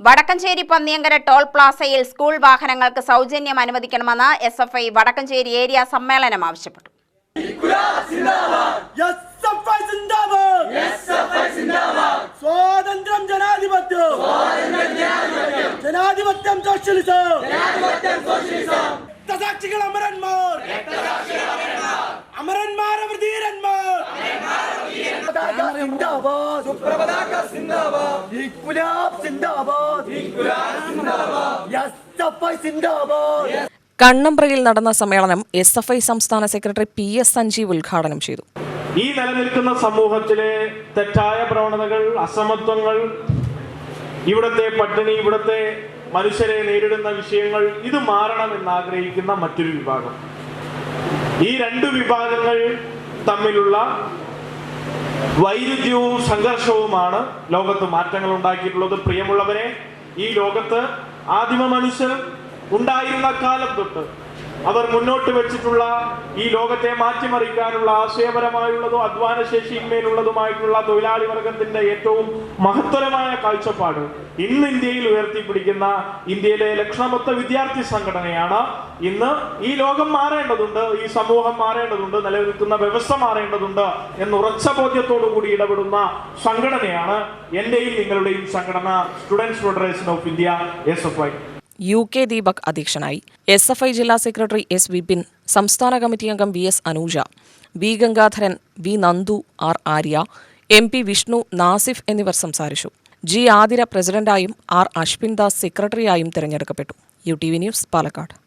Vadakkanchery Panniyankara toll പ്ലാസയിൽ school വാഹനങ്ങൾക്ക് സൗജന്യം അനുവദിക്കണമെന്ന് S F I Vadakkencherry area സമ്മേളനം ആവശ്യപ്പെട്ടു. സ്വാതന്ത്ര്യം ജനാധിപത്യം. ജനാധിപത്യം സോഷ്യലിസം. അമരന്മാർ. അമരന്മാർ കണ്ണമ്പ്രയിൽ നടന്ന സമ്മേളനം എസ് എഫ് ഐ സംസ്ഥാന സെക്രട്ടറി പി എസ് സഞ്ജീവ് ഉദ്ഘാടനം ചെയ്തു. ഈ നിലനിൽക്കുന്ന സമൂഹത്തിലെ തെറ്റായ പ്രവണതകൾ അസമത്വങ്ങൾ ഇവിടുത്തെ പട്ടിണി ഇവിടുത്തെ മനുഷ്യരെ നേരിടുന്ന വിഷയങ്ങൾ ഇത് മാറണമെന്ന് ആഗ്രഹിക്കുന്ന മറ്റൊരു വിഭാഗം. ഈ രണ്ട് വിഭാഗങ്ങൾ തമ്മിലുള്ള വൈരുദ്ധ്യവും സംഘർഷവുമാണ് ലോകത്ത് മാറ്റങ്ങൾ ഉണ്ടാക്കിയിട്ടുള്ളത് പ്രിയമുള്ളവരെ ഈ ലോകത്ത് ആദിമ മനുഷ്യർ ഉണ്ടായിരുന്ന കാലം തൊട്ട് അവർ മുന്നോട്ട് വെച്ചിട്ടുള്ള ഈ ലോകത്തെ മാറ്റിമറിക്കാനുള്ള ആശയപരമായുള്ളതും അധ്വാനശേഷിയിന്മേലുള്ളതുമായിട്ടുള്ള തൊഴിലാളി വർഗത്തിന്റെ ഏറ്റവും മഹത്തരമായ കാഴ്ചപ്പാട് ഇന്ന് ഇന്ത്യയിൽ ഉയർത്തിപ്പിടിക്കുന്ന ഇന്ത്യയിലെ ലക്ഷണമൊത്ത വിദ്യാർത്ഥി സംഘടനയാണ്. ഇന്ന് ഈ ലോകം മാറേണ്ടതുണ്ട് ഈ സമൂഹം മാറേണ്ടതുണ്ട് നിലനിൽക്കുന്ന വ്യവസ്ഥ മാറേണ്ടതുണ്ട് എന്ന് ഉറച്ച ബോധ്യത്തോടു കൂടി ഇടപെടുന്ന സംഘടനയാണ് എന്റെയും നിങ്ങളുടെയും സംഘടന students federation of India S F I U K Deepak അധ്യക്ഷനായി. എസ് എഫ് ഐ ജില്ലാ സെക്രട്ടറി എസ് വിപിൻ സംസ്ഥാന കമ്മിറ്റി അംഗം V S Anuja V Gangadharan V Nandu R Arya M P Vishnu Nasif എന്നിവർ സംസാരിച്ചു. ജി ആതിര പ്രസിഡന്റായും ആർ അശ്വിൻ ദാസ് സെക്രട്ടറിയായും തെരഞ്ഞെടുക്കപ്പെട്ടു. U T V news Palakkad.